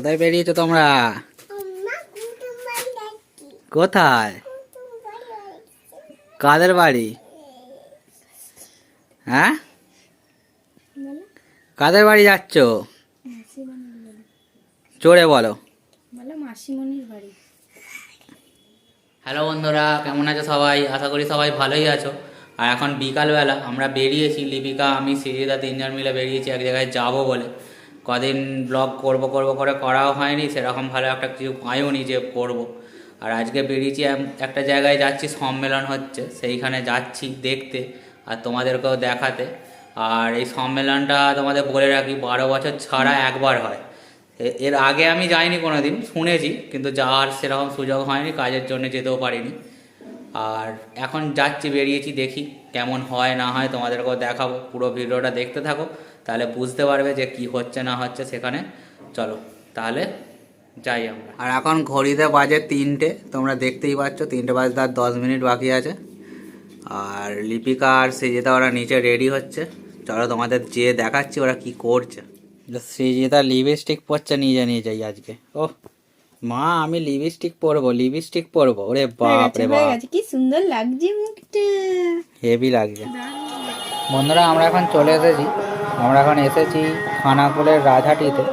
কোথায় বেরিয়েছো তোমরা? কোথায়? কাদের বাড়ি? হ্যাঁ? কাদের বাড়ি যাচ্ছ? চড়ে বলো। বলো মাসিমণির বাড়ি। হ্যালো বন্ধুরা কেমন আছো সবাই? আশা করি সবাই ভালোই আছো। আর এখন বিকালবেলা আমরা বেরিয়েছি লিপিকা আমি সিরিদা তিনজন মিলে বেরিয়েছি এক জায়গায় যাব বলে। কদিন ব্লগ করব করব করে করাও হয়নি, সেরকম ভালো একটা কিছু পাইওনি যে করব। আর আজকে বেরিয়েছি একটা জায়গায় যাচ্ছি, সম্মেলন হচ্ছে, সেইখানে যাচ্ছি দেখতে আর তোমাদেরকেও দেখাতে। আর এই সম্মেলনটা তোমাদের বলে রাখি, বারো বছর ছাড়া একবার হয়। এর আগে আমি যাইনি কোনো দিন শুনেছি, কিন্তু যাওয়ার সেরকম সুযোগ হয়নি, কাজের জন্য যেতেও পারিনি। আর এখন যাচ্ছি, বেরিয়েছি, দেখি কেমন হয় না হয় তোমাদেরকেও দেখাবো পুরো ভিডিওটা দেখতে থাকো তাহলে বুঝতে পারবে যে কি হচ্ছে না হচ্ছে সেখানে। চলো তাহলে যাই আমরা। আর এখন ঘড়িতে বাজে তিনটে তোমরা দেখতেই পাচ্ছ তিনটে বাজে তার দশ মিনিট বাকি আছে। আর লিপিকা আর সৃজিতা ওরা নিচে রেডি হচ্ছে। চলো তোমাদের যেয়ে দেখাচ্ছি ওরা কি করছে। সৃজিতা লিপস্টিক পরছে নিজে নিজেই আজকে। ও মা আমি লিপস্টিক পরবো লিপস্টিক পরবো। ওরে বাপ রে বাপ। কি সুন্দর লাগছে মুখটা। হেভি লাগছে। বন্ধুরা আমরা এখন চলে এসেছি। আমরা এখন এসেছি খানাকুলের রাজহাটিতে।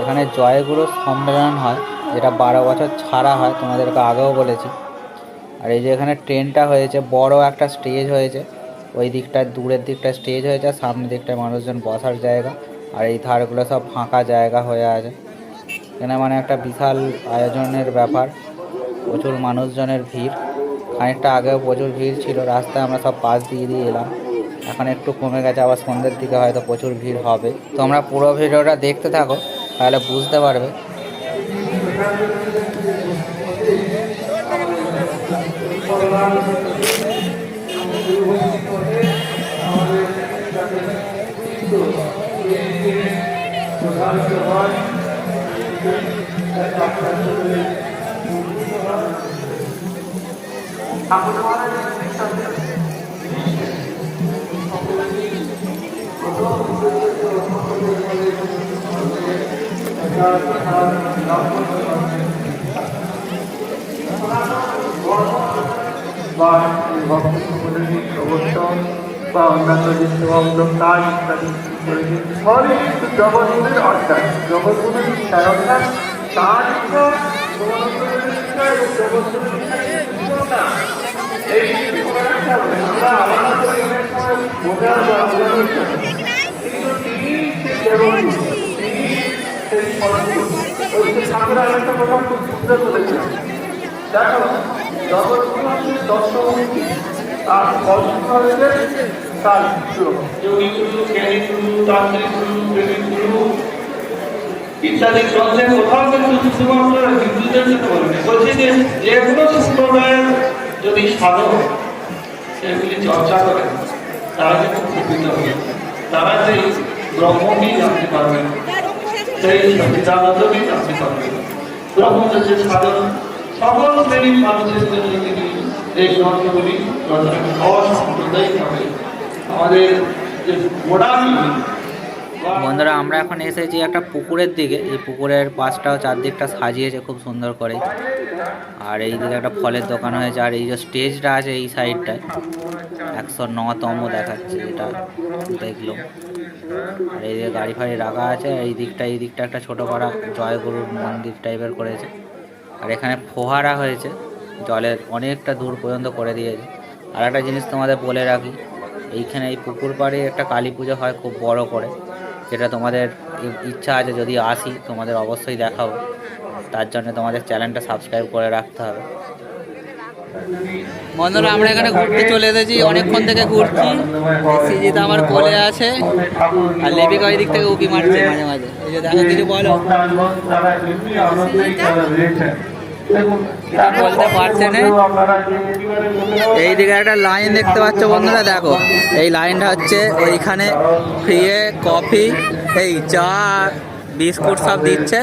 এখানে জয়গুরু সম্মেলন হয় যেটা বারো বছর ছাড়া হয় তোমাদেরকে আগেও বলেছি। আর এই যে এখানে ট্রেনটা হয়েছে বড় একটা স্টেজ হয়েছে। ওই দিকটায় দূরের দিকটা স্টেজ হয়েছে সামনের দিকটায় মানুষজন বসার জায়গা। আর এই ধারগুলো সব ফাঁকা জায়গা হয়ে আছে। এখানে মানে একটা বিশাল আয়োজনের ব্যাপার। প্রচুর মানুষজনের ভিড়। খানিকটা আগেও প্রচুর ভিড় ছিল, রাস্তায় আমরা সব পাশ দিয়ে দিয়ে এলাম। এখন একটু কমে গেছে, আবার সন্ধ্যের দিকে হয়তো প্রচুর ভিড় হবে। তো আমরা পুরো ভিডিওটা দেখতে থাকো, তাহলে বুঝতে পারবে। বা ভক্ত বা অন্যান্য যে সেবামূলক কাজ ইত্যাদি সবই কিন্তু জগৎগুলির অর্থাৎ জগৎগুলির অর্থাৎ তার শিক্ষা জগৎগুলির শিক্ষা এবং জগৎগুলির শিক্ষা আমরা আলাদা করে অনেক সময় বোঝার বা বোঝানোর জন্য কিন্তু তিনি সে দেবনী তিনি সেই ফলস্বরূপ ওই যে ঠাকুর আরেকটা কথা খুব সুন্দর বলেছিলেন দেখো জগৎগুলো হচ্ছে দর্শমূর্তি আর কষ্ট হচ্ছে তার ইত্যাদি গ্রন্থে কোথাও কিন্তু শুধুমাত্র হিন্দুদের জন্য বলবে বলছে যে যে কোনো সম্প্রদায়ের যদি সাধক সেগুলি চর্চা করে, তারা কিন্তু উপকৃত হবে তারা সেই ব্রহ্মকেই জানতে পারবেন সেই সচিদানন্দকেই জানতে পারবেন ব্রহ্মদের যে সাধন, সকল শ্রেণির মানুষের জন্য তিনি এই গ্রন্থগুলি রচনা করেন। অসাম্প্রদায়িকভাবে আমাদের যে মোডার্ন বন্ধুরা, আমরা এখন এসেছি একটা পুকুরের দিকে। এই পুকুরের পাশটাও চারদিকটা সাজিয়েছে খুব সুন্দর করে। আর এই দিকে একটা ফলের দোকান হয়েছে, আর এই যে স্টেজটা আছে এই সাইডটায়, একশো নতম দেখাচ্ছে এটা দেখলাম আর এই যে গাড়ি ফাড়ি রাখা আছে, এই দিকটা এই দিকটা একটা ছোটো করা জয়গুরুর মন্দির টাইপের করেছে। আর এখানে ফোহারা হয়েছে, জলের অনেকটা দূর পর্যন্ত করে দিয়েছে। আর একটা জিনিস তোমাদের বলে রাখি, এইখানে এই পুকুর পাড়ে একটা কালী পুজো হয় খুব বড় করে। যেটা তোমাদের ইচ্ছা আছে যদি আসি তোমাদের অবশ্যই দেখাবো। তার জন্য তোমাদের চ্যানেলটা সাবস্ক্রাইব করে রাখতে হবে। বন্ধুরা আমরা এখানে ঘুরতে চলে এসেছি অনেকক্ষণ থেকে ঘুরছি। সিজিত আমার কোলে আছে আর লেবিকা ওই দিক থেকে উকি মারছে মাঝে মাঝে। এই যে দেখো কিছু বলো। বলতে পারছে না। এইদিকে একটা লাইন দেখতে পাচ্ছ বন্ধুরা, দেখো। এই লাইনটা হচ্ছে ওইখানে ফ্রিয়ে কফি এই চা, বিস্কুট সব দিচ্ছে।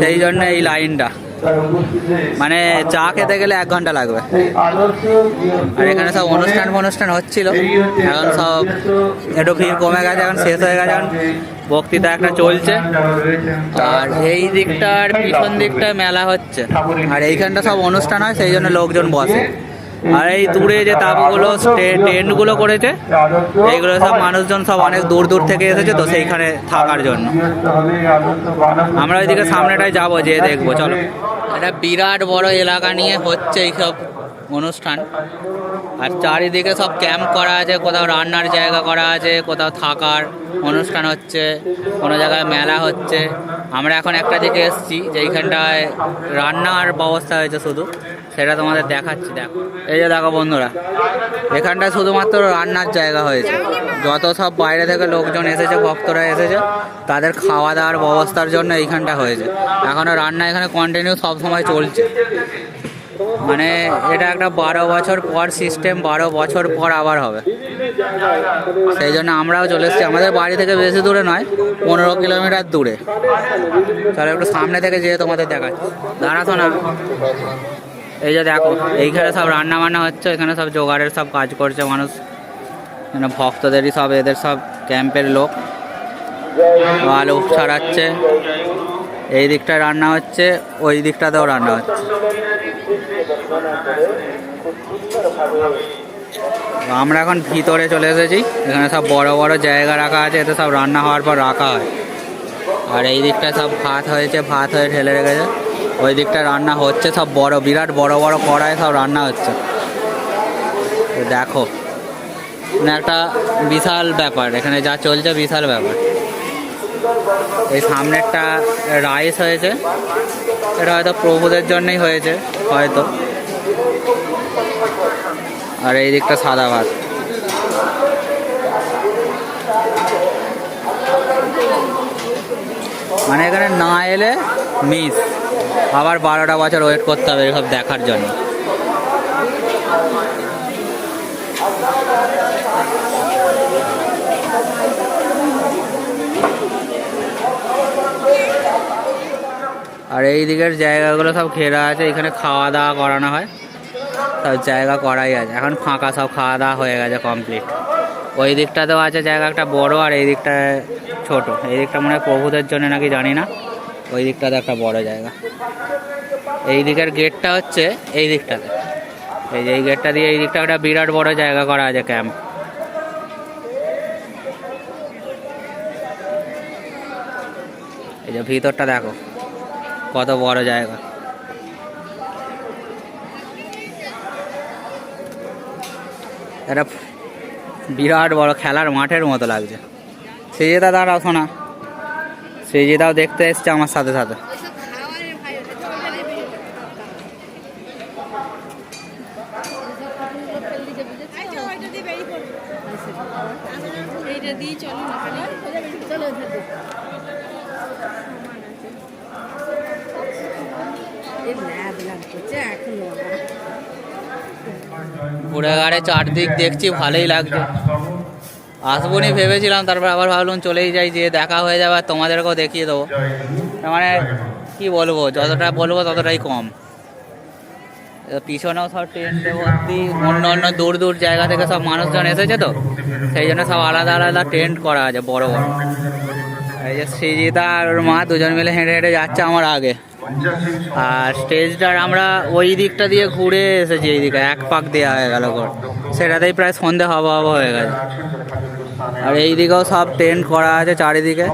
সেই জন্য এই লাইনটা মানে চা খেতে গেলে এক ঘণ্টা লাগবে। আর এখানে সব অনুষ্ঠান ফনুষ্ঠান হচ্ছিল। এখন সব একটু ভিড় কমে গেছে, এখন শেষ হয়ে গেছে, এখন বক্তৃতা একটা চলছে। আর এই দিকটার পিছন দিকটায় মেলা হচ্ছে। আর এইখানটা সব অনুষ্ঠান হয়, সেই জন্য লোকজন বসে। আর এই দূরে যে তাবগুলো টেন্টগুলো করেছে, এইগুলো সব মানুষজন সব অনেক দূর দূর থেকে এসেছে তো সেইখানে থাকার জন্য। আমরা ওইদিকে সামনেটায় যাব যে দেখব, চলো। এটা বিরাট বড় এলাকা নিয়ে হচ্ছে এইসব। অনুষ্ঠান। আর চারিদিকে সব ক্যাম্প করা আছে, কোথাও রান্নার জায়গা করা আছে, কোথাও থাকার অনুষ্ঠান হচ্ছে, কোনো জায়গায় মেলা হচ্ছে। আমরা এখন একটা দিকে এসেছি যেইখানটায় রান্নার ব্যবস্থা হয়েছে শুধু, সেটা তোমাদের দেখাচ্ছি, দেখো। এই যে দেখো বন্ধুরা এখানটা শুধুমাত্র রান্নার জায়গা হয়েছে। যত সব বাইরে থেকে লোকজন এসেছে, ভক্তরা এসেছে, তাদের খাওয়া দাওয়ার ব্যবস্থার জন্য এইখানটা হয়েছে। এখনও রান্না এখানে কন্টিনিউ সব সময় চলছে। মানে এটা একটা বারো বছর পর সিস্টেম বারো বছর পর আবার হবে। সেই জন্য আমরাও চলে এসেছি। আমাদের বাড়ি থেকে বেশি দূরে নয়, পনেরো কিলোমিটার দূরে। তাহলে একটু সামনে থেকে যেয়ে তোমাদের দেখাচ্ছি। দাঁড়াতো না। এই যে দেখো, এইখানে সব রান্না বান্না হচ্ছে, এখানে সব জোগাড়ের সব কাজ করছে মানুষ। মানে ভক্তদেরই সব, এদের সব ক্যাম্পের লোক। আলু ছাড়াচ্ছে। এই দিকটায় রান্না হচ্ছে, ওই দিকটাতেও রান্না হচ্ছে। আমরা এখন ভিতরে চলে এসেছি, এখানে সব বড় বড় জায়গা রাখা আছে, এতে সব রান্না হওয়ার পর রাখা হয়। আর এই দিকটায় সব ভাত হয়েছে, ভাত হয়ে ঢেলে রেখেছে। ওই দিকটা রান্না হচ্ছে, সব বড়, বিরাট বড় বড় কড়াই সব রান্না হচ্ছে। দেখো মানে একটা বিশাল ব্যাপার, এখানে যা চলছে বিশাল ব্যাপার। এই সামনে একটা রাইস হয়েছে। এটা হয়তো প্রভুদের জন্যই হয়েছে, হয়তো। আর এই দিকটা সাদা ভাত। মানে এখানে না এলে মিস। আবার বারোটা বছর ওয়েট করতে হবে এসব দেখার জন্য। আর এই দিকের জায়গাগুলো সব ঘেরা আছে, এখানে খাওয়া দাওয়া করানো হয়। সব জায়গা করাই আছে, এখন ফাঁকা সব খাওয়া দাওয়া হয়ে গেছে কমপ্লিট ওই দিকটাতেও আছে জায়গা, একটা বড় আর এই দিকটায় ছোট। এই দিকটা মনে হয় প্রভুদের জন্য নাকি জানি না। ওই দিকটাতে একটা বড় জায়গা। এই দিকের গেটটা হচ্ছে এই দিকটাতে। এই যে এই গেটটা দিয়ে এই দিকটা একটা বিরাট বড় জায়গা করা আছে ক্যাম্প এই যে ভিতরটা দেখো। কত বড় জায়গা। এটা বিরাট বড় খেলার মাঠের মতো লাগছে। সেজেদা দাঁড়াও, শোনা। সেজেদাও দেখতে এসছে আমার সাথে সাথে। চলো চলো ঘুরে চারদিক দেখছি, ভালোই লাগছে। আসব নি ভেবেছিলাম, তারপর আবার ভাবলাম চলেই যাই যে দেখা হয়ে যাবে, আর তোমাদেরকেও দেখিয়ে দেবো। মানে কি বলব, যতটা বলব ততটাই কম। পিছনেও সব টেন্টে ভর্তি, অন্য অন্য দূর দূর জায়গা থেকে সব মানুষজন এসেছে তো, সেই জন্য সব আলাদা আলাদা টেন্ট করা আছে, বড় বড়। এই যে সৃজিতা আর ওর মা দুজন মিলে হেঁটে হেঁটে যাচ্ছে আমার আগে। আর স্টেজটার আমরা ওই দিকটা দিয়ে ঘুরে এসেছি এই দিকে এক পাক দেওয়া হয়ে গেল ঘর। সেটাতেই প্রায় সন্ধে হওয়া হওয়া হয়ে গেছে। আর এই দিকেও সব টেন্ট করা আছে চারিদিকে।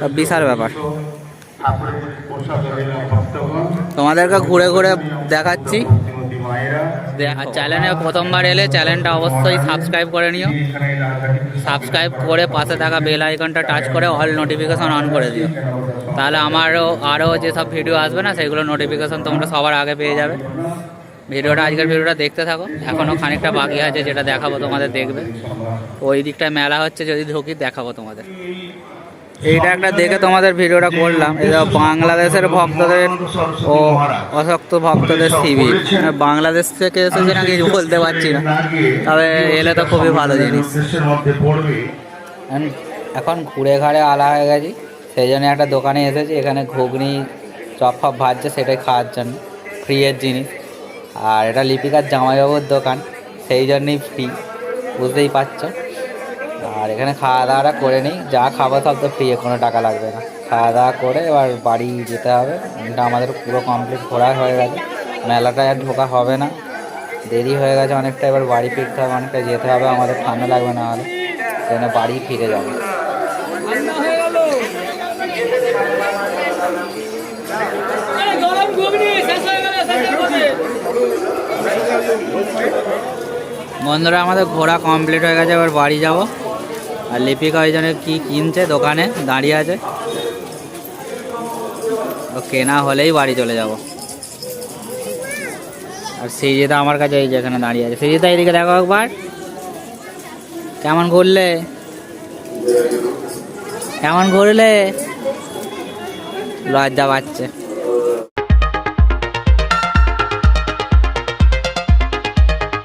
সব বিশাল ব্যাপার। তোমাদেরকে ঘুরে ঘুরে দেখাচ্ছি। চ্যানেলে প্রথমবার এলে চ্যানেলটা অবশ্যই সাবস্ক্রাইব করে নিও। সাবস্ক্রাইব করে পাশে থাকা বেল আইকনটা টাচ করে অল নোটিফিকেশন অন করে দিও। তাহলে আমারও আরও যেসব ভিডিও আসবে না, সেগুলো নোটিফিকেশন তোমরা সবার আগে পেয়ে যাবে। ভিডিওটা, আজকের ভিডিওটা দেখতে থাকো। এখনও খানিকটা বাকি আছে, যেটা দেখাবো তোমাদের দেখবে। ওই দিকটায় মেলা হচ্ছে, যদি ঢুকি দেখাবো তোমাদের। এইটা একটা দেখে তোমাদের ভিডিওটা করলাম। এটা বাংলাদেশের ভক্তদের ও অশক্ত ভক্তদের শিবির বাংলাদেশ থেকে এসেছে নাকি বলতে পারছি না। তবে এলে তো খুবই ভালো জিনিস। এখন ঘুরে ঘাড়ে আলা হয়ে গেছি। সেই জন্য একটা দোকানে এসেছি। এখানে ঘুগনি চপ ফপ ভাজছে, সেটাই খাওয়ার জন্য। ফ্রিয়ের জিনিস। আর এটা লিপিকার জামাইবাবুর দোকান। সেই জন্যই ফ্রি বুঝতেই পারছ? আর এখানে খাওয়া দাওয়াটা করে নিই। যা খাব সব তো ফ্রি কোনো টাকা লাগবে না। খাওয়া দাওয়া করে এবার বাড়ি যেতে হবে। এটা আমাদের পুরো কমপ্লিট ঘোরা হয়ে গেছে। মেলাটায় আর ঢোকা হবে না। দেরি হয়ে গেছে অনেকটা। এবার বাড়ি ফিরতে হবে, অনেকটা যেতে হবে। আমাদের ঠান্ডা লাগবে না হলে। সেজন্য বাড়ি ফিরে যাব বন্ধুরা, আমাদের ঘোরা কমপ্লিট হয়ে গেছে। এবার বাড়ি যাব। আর লিপিকা ওই জন্য কী কিনছে দোকানে, দাঁড়িয়ে আছে। কেনা হলেই বাড়ি চলে যাব। আর সৃজিতা আমার কাছে এই যেখানে দাঁড়িয়ে আছে। সৃজিতা, এদিকে দেখো একবার। কেমন ঘুরলে? কেমন ঘুরলে? লজ্জা পাচ্ছে।